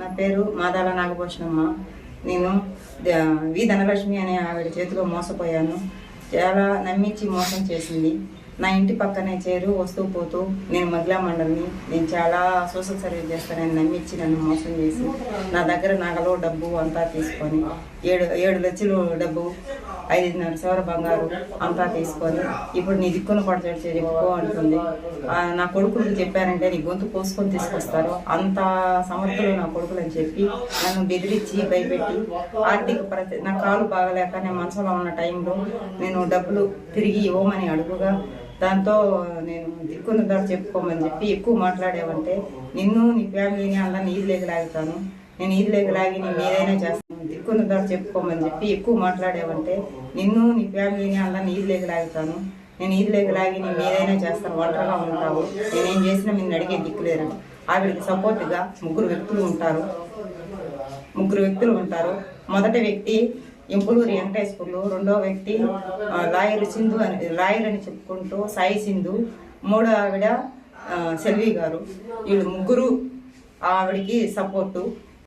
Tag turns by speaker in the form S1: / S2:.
S1: నా పేరు మాదాల నాగభూషణమ్మ. నేను వి ధనలక్ష్మి అనే ఆవిడ చేతిలో మోసపోయాను. చాలా నమ్మించి మోసం చేసింది. నా ఇంటి పక్కనే చేరు వస్తూ పోతూ నేను మహిళా మండలిని నేను చాలా సోషల్ సర్వీస్ చేస్తానని నమ్మించి నన్ను మోసం చేసి నా దగ్గర నగలు డబ్బు అంతా తీసుకొని ఏడు ఏడు లక్షలు డబ్బు ఐదున్నర సవర బంగారు అంతా తీసుకొని ఇప్పుడు నీ దిక్కున పడతాడు చెప్పుకో అంటుంది నా కొడుకులు చెప్పారంటే నీ గొంతు కోసుకొని తీసుకొస్తారు. అంత సమర్థులు నా కొడుకులు అని చెప్పి నన్ను బెదిరించి భయపెట్టి ఆర్థిక ప్రతి నా కాలు బాగలేక నేను మనసులో ఉన్న టైంలో నేను డబ్బులు తిరిగి ఇవ్వమని అడుగుగా దాంతో నేను దిక్కున్న ధర చెప్పుకోమని చెప్పి ఎక్కువ మాట్లాడేవంటే నిన్ను నీ ఫ్యామిలీని అందరిని ఈదులేకి లాగుతాను. నేను ఈదులేకి లాగి నేను ఏదైనా చేస్తాను దిక్కున్న ధర చెప్పుకోమని చెప్పి ఎక్కువ మాట్లాడేవంటే నిన్ను నీ ఫ్యామిలీని అందరిని ఈదులేకి లాగుతాను. నేను ఈదులేకి లాగి నేను ఏదైనా చేస్తాను ఒంటరిగా ఉంటావు. నేనేం చేసినా నిన్ను అడిగే దిక్కులేరు ఆవిడకి సపోర్ట్గా ముగ్గురు వ్యక్తులు ఉంటారు. ముగ్గురు వ్యక్తులు ఉంటారు. మొదటి వ్యక్తి ఇంపులూరి వెంకటేశ్వర్లు రెండో వ్యక్తి లాయర్ సింధు అని లాయర్ అని చెప్పుకుంటూ సాయి సింధు మూడో ఆవిడ సెల్వి గారు. వీళ్ళు ముగ్గురు ఆవిడకి సపోర్టు